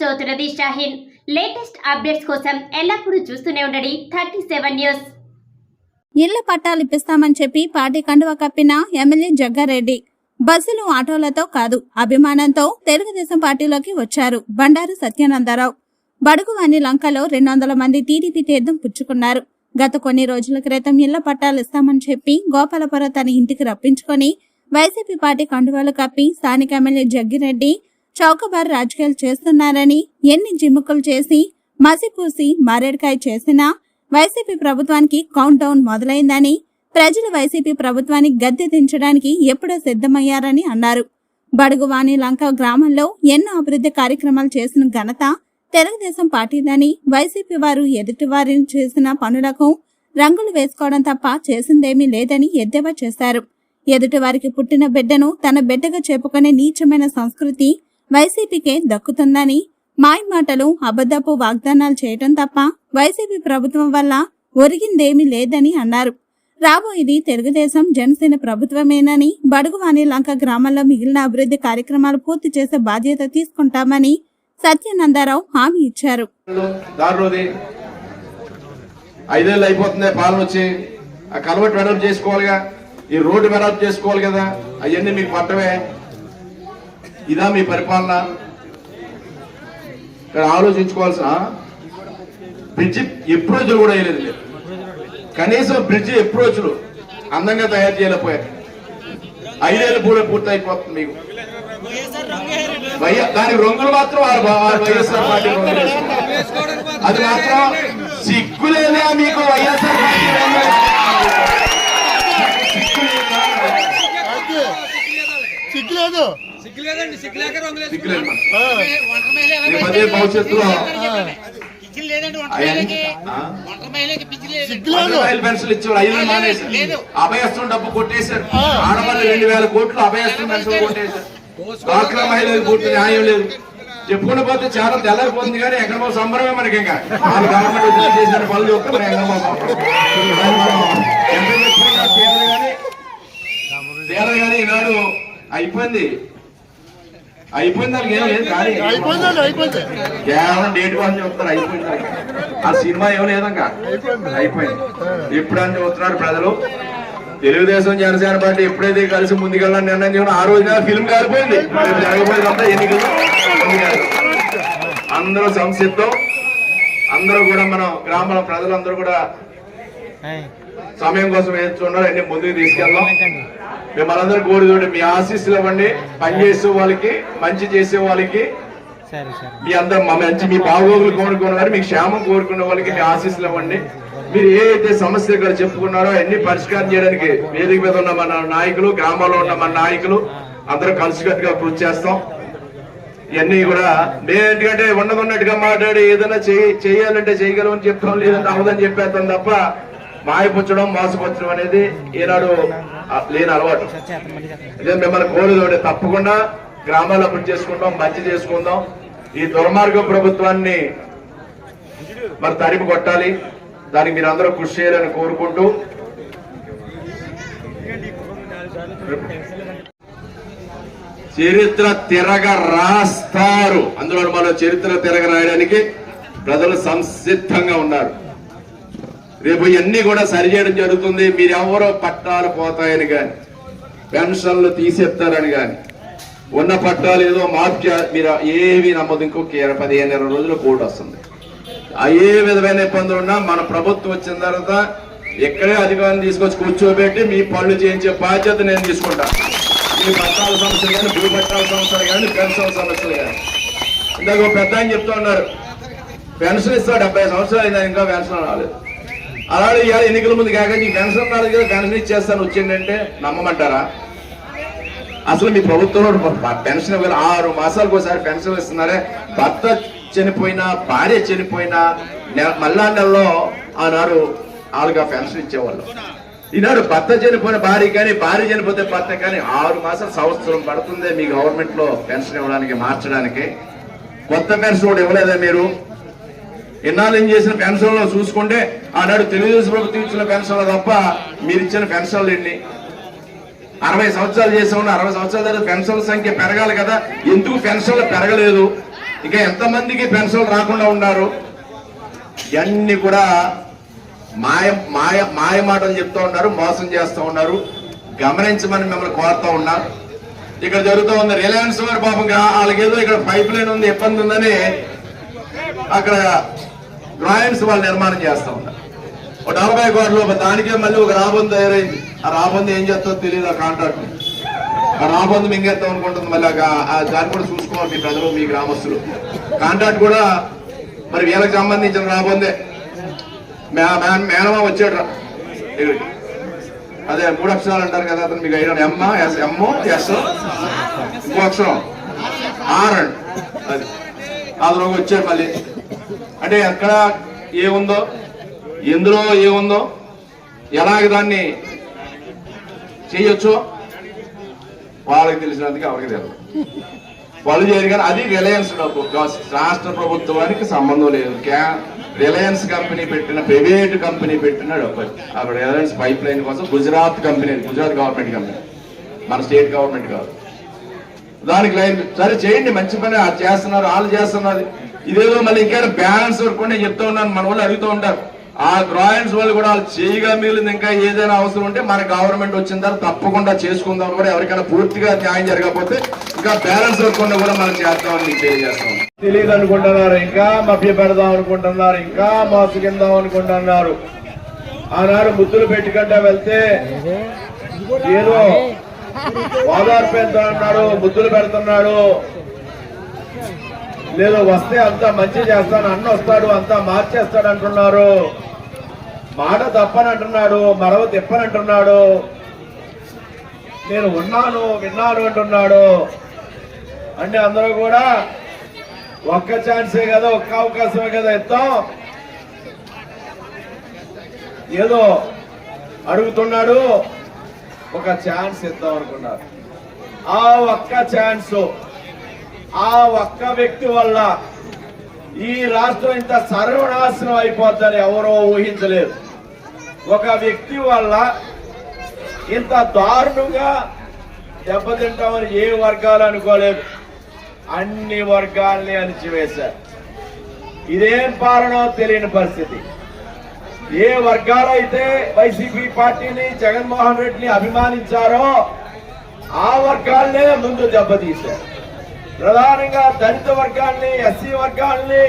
చదువుతున్నది Shaheen. Latest updates కోసం ఎల్లప్పుడూ చూస్తూనే ఉండండి థర్టీ సెవెన్ న్యూస్. ఇళ్ళ పట్టాలు ఇప్పిస్తామని చెప్పి పార్టీ కండువ కప్పిన ఎమ్మెల్యే జగ్గారెడ్డి. బస్సులు ఆటోలతో కాదు అభిమానంతో తెలుగుదేశం పార్టీలోకి వచ్చారు బండారు సత్యానందరావు. బడుగువాని లంకలో రెండు వందల మంది టీడీపీ తీర్థం పుచ్చుకున్నారు. గత కొన్ని రోజుల క్రితం ఇళ్ళ పట్టాలు ఇస్తామని చెప్పి గోపాలపురం తన ఇంటికి రప్పించుకొని వైసీపీ పార్టీ కండువాలు కప్పి స్థానిక ఎమ్మెల్యే జగ్గిరెడ్డి చౌకబార్ రాజకీయాలు చేస్తున్నారని ఎన్ని జిమ్ముకులు చేసి మసిపూసి మారేడుకాయ చేసినా వైసీపీ ప్రభుత్వానికి కౌంట్ డౌన్ మొదలైందని ప్రజలు వైసీపీ ప్రభుత్వాన్ని గద్దె దించడానికి ఎప్పుడో సిద్ధమయ్యారని అన్నారు. బడుగువాణి లంక గ్రామంలో ఎన్నో అభివృద్ధి కార్యక్రమాలు చేసిన ఘనత తెలుగుదేశం పార్టీదని వైసీపీ వారు ఎదుటివారిని చేసిన పనులకు రంగులు వేసుకోవడం తప్ప చేసిందేమీ లేదని ఎద్దేవా చేశారు. ఎదుటివారికి పుట్టిన బిడ్డను తన బిడ్డగా చెప్పుకునే నీచమైన సంస్కృతి వైసీపీకే దక్కుతుందని మాయ మాటలు అబద్ధపు వాగ్దానాలు చేయటం తప్ప వైసీపీ ప్రభుత్వం వల్ల ఒరిగిందేమీ లేదని అన్నారు. రాబోయేది తెలుగుదేశం జనసేన ప్రభుత్వమేనని బడుగువాణి లంక గ్రామంలో మిగిలిన అభివృద్ధి కార్యక్రమాలు పూర్తి చేసే బాధ్యత తీసుకుంటామని సత్యానందరావు హామీ ఇచ్చారు. ఐదేళ్ళు అయిపోతున్నాయి పాలన వచ్చి ఆ కలవట్ వెడల్పు చేసుకోవాలిగా ఈ రోడ్డు వెడల్పు చేసుకోవాలి కదా అవన్నీ మీకు పట్టవే. ఇదా మీ పరిపాలన? ఇక్కడ ఆలోచించుకోవాల్సిన బ్రిడ్జి ఎప్రోచ్లు కూడా వేయలేదు లేదు. కనీసం బ్రిడ్జి ఎప్రోచ్లు అందంగా తయారు చేయలేకపోయారు. ఐదేళ్ళు పూలే పూర్తయిపోతుంది మీకు. దాని రంగులు మాత్రం వారు వారు వైఎస్ఆర్ పార్టీ రంగులు అది మాత్రం సిగ్గులేదా మీకు వైఎస్ఆర్ పార్టీ సిగ్గులేదు? సిగ్గులేదు భవిష్యత్తులో అయ్యా, పెన్షన్ ఇచ్చేవాడు ఐదు మానేశారు అభయస్థం డబ్బు కొట్టేశారు ఆడవాళ్ళు రెండు వేల కోట్లు అభయస్థం పెన్షన్ కొట్టేశారు మహిళలకు పూర్తి న్యాయం లేదు. చెప్పుకుంటూ పోతే చాలా తెల్లారిపోతుంది కానీ ఎక్కడ సంబరమే మనకి ఇంకా. వాళ్ళ గవర్నమెంట్ ఉద్యోగం చేసిన పనులు ఎక్కడ ఎంత చెప్పుకున్నా తీరదు కానీ ఈనాడు అయిపోయింది. అయిపోయింది దానికి ఏం లేదు కానీ కేవలం డేట్ వాళ్ళు చెప్తారు అయిపోయింది ఆ సినిమా ఏం లేదంగా. అయిపోయింది. ఇప్పుడు అని చెబుతున్నారు ప్రజలు. తెలుగుదేశం జనసేన పార్టీ ఎప్పుడైతే కలిసి ముందుకెళ్ళాలని నిర్ణయం చేయడం ఆ రోజున ఫిల్మ్ కాలిపోయింది. రేపు జరగబోయేదంతా ఎన్నికలు. అందరూ సంసిద్ధం. అందరూ కూడా మనం గ్రామాల ప్రజలందరూ కూడా సమయం కోసం వేస్తున్నారు అన్ని ముందుకు తీసుకెళ్దాం. మిమ్మల్ని అందరూ కోరుతుంటే మీ ఆశీస్సులు ఇవ్వండి. పనిచేసే వాళ్ళకి మంచి చేసే వాళ్ళకి. మీ అందరం మంచి మీ బాగోగులు కోరుకున్న వారు మీ క్షేమం కోరుకున్న వాళ్ళకి మీ ఆశీస్సులు ఇవ్వండి. మీరు ఏ అయితే సమస్యలు ఇక్కడ చెప్పుకున్నారో అన్ని పరిష్కారం చేయడానికి వేదిక మీద ఉన్న మన నాయకులు గ్రామాల్లో ఉన్న మన నాయకులు అందరూ కలిసికట్టుగా కృషి చేస్తాం. ఇవన్నీ కూడా మేము ఎందుకంటే ఉన్నది ఉన్నట్టుగా మాట్లాడి ఏదైనా చేయ- చేయాలంటే చేయగలమని చెప్తాం లేదంటే అవదని చెప్పేస్తాం తప్ప మాయపుచ్చడం మోసపుచ్చడం అనేది ఈనాడు ఆ, లేని అలవాటు. ఇదే మిమ్మల్ని కోరుదోడి తప్పకుండా గ్రామాలు అభివృద్ధి చేసుకుందాం మంచి చేసుకుందాం. ఈ దుర్మార్గ ప్రభుత్వాన్ని మరి తరిమి కొట్టాలి. దానికి మీరు అందరూ కృషి చేయాలని కోరుకుంటూ. చరిత్ర తిరగ రాస్తారు. అందులో మన చరిత్ర తిరగ రాయడానికి ప్రజలు సంసిద్ధంగా ఉన్నారు. రేపు ఇవన్నీ కూడా సరిచేయడం జరుగుతుంది. మీరు ఎవరో పట్టాలు పోతాయని కానీ పెన్షన్లు తీసేస్తారని కానీ ఉన్న పట్టాలు ఏదో మార్పు మీరు ఏవి నమ్మదు. ఇంకో పదిహేను ఇరవై రోజులు కోర్టు వస్తుంది. ఆ ఏ విధమైన ఇబ్బందులు ఉన్నా మన ప్రభుత్వం వచ్చిన తర్వాత ఎక్కడే అధికారం తీసుకొచ్చి కూర్చోబెట్టి మీ పనులు చేయించే బాధ్యత నేను తీసుకుంటా. మీ పట్టాల సమస్యలు కానీ భూ పట్టాల సమస్యలు కానీ పెన్షన్ సమస్యలు కానీ ఇందాక ఒక పెద్ద ఆయన చెప్తూ ఉన్నారు పెన్షన్ ఇస్తా డెబ్బై సంవత్సరాలు అయిందా ఇంకా పెన్షన్ రాలేదు. అలాగే ఇవాళ ఎన్నికల ముందు కాక నీ పెన్షన్ రాలేదు కదా పెన్షన్ ఇచ్చేస్తాను వచ్చిందంటే నమ్మమంటారా? అసలు మీ ప్రభుత్వంలో పెన్షన్ ఇవ్వాలి. ఆరు మాసాలకు ఒకసారి పెన్షన్ ఇస్తున్నారే. భర్త చనిపోయినా భార్య చనిపోయినా నె- మళ్ళా నెలలో ఆనాడు వాళ్ళకి పెన్షన్ ఇచ్చేవాళ్ళు. ఈనాడు భర్త చనిపోయిన భార్య కానీ భార్య చనిపోతే భర్త కానీ ఆరు మాసాలు సంవత్సరం పడుతుంది మీ గవర్నమెంట్లో పెన్షన్ ఇవ్వడానికి మార్చడానికి. కొత్త పెన్షన్ కూడా ఇవ్వలేదా మీరు? ఇన్నాళ్ళు ఏం చేసిన పెన్షన్లో చూసుకుంటే ఆనాడు తెలుగుదేశం ప్రభుత్వం ఇచ్చిన పెన్షన్లు తప్ప మీరు ఇచ్చిన పెన్షన్లు ఎన్ని? అరవై సంవత్సరాలు చేసే ఉన్న అరవై సంవత్సరాల తర్వాత పెన్షన్ల సంఖ్య పెరగాలి కదా. ఎందుకు పెన్షన్లు పెరగలేదు? ఇంకా ఎంతమందికి పెన్షన్లు రాకుండా ఉన్నారు? ఇవన్నీ కూడా మాయ మాయ మాయ మాటలు చెప్తూ ఉన్నారు మోసం చేస్తూ ఉన్నారు. గమనించమని మిమ్మల్ని కోరుతూ ఉన్నారు ఇక్కడ జరుగుతూ ఉంది రిలయన్స్ వారి పాపం వాళ్ళకేదో ఇక్కడ పైప్ లైన్ ఉంది ఇబ్బంది ఉందని అక్కడ డ్రాయింగ్స్ వాళ్ళు నిర్మాణం చేస్తూ ఉన్నారు ఒక నలభై కోట్లు దానికే మళ్ళీ ఒక రాబందు తయారైంది. ఆ రాబందు ఏం చేస్తుందో తెలియదు ఆ కాంట్రాక్ట్ ఆ రాబందు మింగేద్దాం అనుకుంటుంది మళ్ళీ ఆ- దాన్ని కూడా చూసుకోవాలి మీ ప్రజలు మీ గ్రామస్తులు. కాంట్రాక్ట్ కూడా మరి వీళ్ళకి సంబంధించిన రాబందే. మేనమా వచ్చాడు ఇక్కడికి. అదే మూడు అక్షరాలు అంటారు కదా అతను మీకు అయినా ఎమ్మ ఎస్ ఎమ్ ఎస్ ఇంకో అక్షరం. R and. అది. అందులో వచ్చాడు మళ్ళీ. అంటే ఎక్కడ ఏముందో ఎందులో ఏముందో ఎలాగ దాన్ని చేయొచ్చో వాళ్ళకి తెలిసినందుకు ఎవరికి తెలియదు. వాళ్ళు చేయరు కానీ అది రిలయన్స్ డబ్బు. రాష్ట్ర ప్రభుత్వానికి సంబంధం లేదు. రిలయన్స్ కంపెనీ పెట్టిన ప్రైవేట్ కంపెనీ పెట్టిన డబ్బు అక్కడ రిలయన్స్ పైప్ లైన్ కోసం Gujarat company Gujarat government company. మన స్టేట్ గవర్నమెంట్ కాదు. దానికి లైన్ సరే చేయండి మంచి పని చేస్తున్నారు వాళ్ళు చేస్తున్నారు. ఇదేదో మళ్ళీ ఇంకా బ్యాలెన్స్ వర్క్ నేను చెప్తూ ఉన్నాను. మన వాళ్ళు అడుగుతూ ఉంటారు. ఆ డ్రాయింగ్స్ వాళ్ళు కూడా వాళ్ళు చేయగా మిగిలింది ఇంకా ఏదైనా అవసరం ఉంటే మన గవర్నమెంట్ వచ్చిన తర్వాత తప్పకుండా చేసుకుందాం కూడా ఎవరికైనా పూర్తిగా న్యాయం జరగకపోతే ఇంకా బ్యాలెన్స్ వర్క్ కూడా మనం చేస్తామని మీకు తెలియజేస్తాం తెలియదు అనుకుంటున్నారు ఇంకా మభ్య పెడదాం అనుకుంటున్నారు ఇంకా మోసగిందాం అనుకుంటున్నారు. ఆనాడు ముద్దులు పెట్టుకుంటా వెళ్తే ఏదో ఓదార్పు అన్నాడు ముద్దులు పెడుతున్నాడు. లేదా వస్తే అంతా మంచి చేస్తాను అన్న వస్తాడు అంతా మార్చేస్తాడు అంటున్నారు. మాట తప్పని అంటున్నాడు మరవ తిప్పని అంటున్నాడు నేను ఉన్నాను విన్నాను అంటున్నాడు. అంటే అందరూ కూడా ఒక్క ఛాన్సే కదా ఒక్క అవకాశమే కదా ఇస్తాం. ఏదో అడుగుతున్నాడు ఒక ఛాన్స్ ఇద్దాం అనుకున్నారు. ఆ ఒక్క ఛాన్స్ ఆ ఒక్క వ్యక్తి వల్ల ఈ రాష్ట్రం ఇంత సర్వనాశనం అయిపోద్దని ఎవరో ఊహించలేదు. ఒక వ్యక్తి వల్ల ఇంత దారుణంగా దెబ్బతింటామని ఏ వర్గాలు అనుకోలేదు. అన్ని వర్గాల్ని అణిచివేశారు. ఇదేం పాలనో తెలియని పరిస్థితి. ఏ వర్గాలైతే వైసీపీ పార్టీని జగన్మోహన్ రెడ్డిని అభిమానించారో ఆ వర్గాలనే ముందు దెబ్బతీశారు. ప్రధానంగా దళిత వర్గాల్ని ఎస్సీ వర్గాల్ని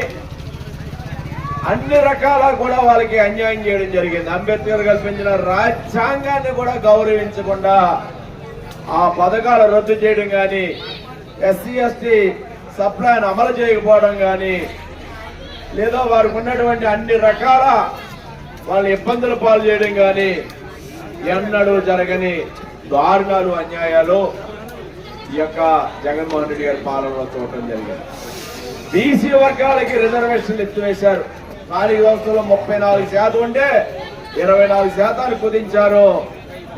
అన్ని రకాల కూడా వాళ్ళకి అన్యాయం చేయడం జరిగింది. అంబేద్కర్ కల్పించిన రాజ్యాంగాన్ని కూడా గౌరవించకుండా ఆ పథకాలు రద్దు చేయడం కానీ ఎస్సీ ఎస్టీ సప్లైని అమలు చేయకపోవడం కానీ లేదా వారికి ఉన్నటువంటి అన్ని రకాల వాళ్ళ ఇబ్బందులు పాలు చేయడం కానీ ఎన్నడూ జరగని దారుణాలు అన్యాయాలు ఈ యొక్క జగన్మోహన్ రెడ్డి గారి పాలనలో చూడటం జరిగింది. బీసీ వర్గాలకి రిజర్వేషన్లు ఎత్తివేశారు. స్థానిక వ్యవస్థలో ముప్పై నాలుగు శాతం ఉంటే ఇరవై నాలుగు శాతాన్ని కుదించారు.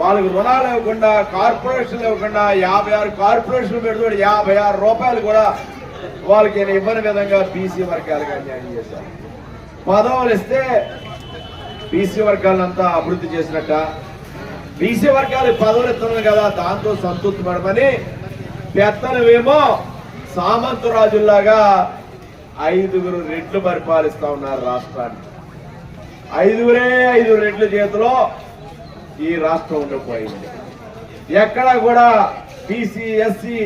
వాళ్ళకి రుణాలు ఇవ్వకుండా కార్పొరేషన్లు ఇవ్వకుండా యాభై ఆరు కార్పొరేషన్లు పెడుతూ యాభై ఆరు రూపాయలు కూడా వాళ్ళకి ఇవ్వని విధంగా బీసీ వర్గాలకు అన్యాయం చేశారు. పదవులు ఇస్తే బీసీ వర్గాలంతా అభివృద్ధి చేసినట్ట. బీసీ వర్గాలు పదవులు ఇస్తున్నారు కదా దాంతో సంతృప్తి పడమని పెత్తనవేమో సామంతరాజుల్లాగా ఐదుగురు రెడ్లు పరిపాలిస్తా ఉన్నారు రాష్ట్రాన్ని ఐదుగురే ఐదు రెడ్ల చేతిలో ఈ రాష్ట్రం ఉండిపోయింది. ఎక్కడ కూడా బీసీ ఎస్సీ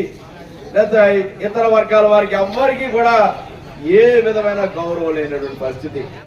లేదా ఇతర వర్గాల వారికి ఎవ్వరికీ కూడా ఏ విధమైన గౌరవం లేనటువంటి పరిస్థితి.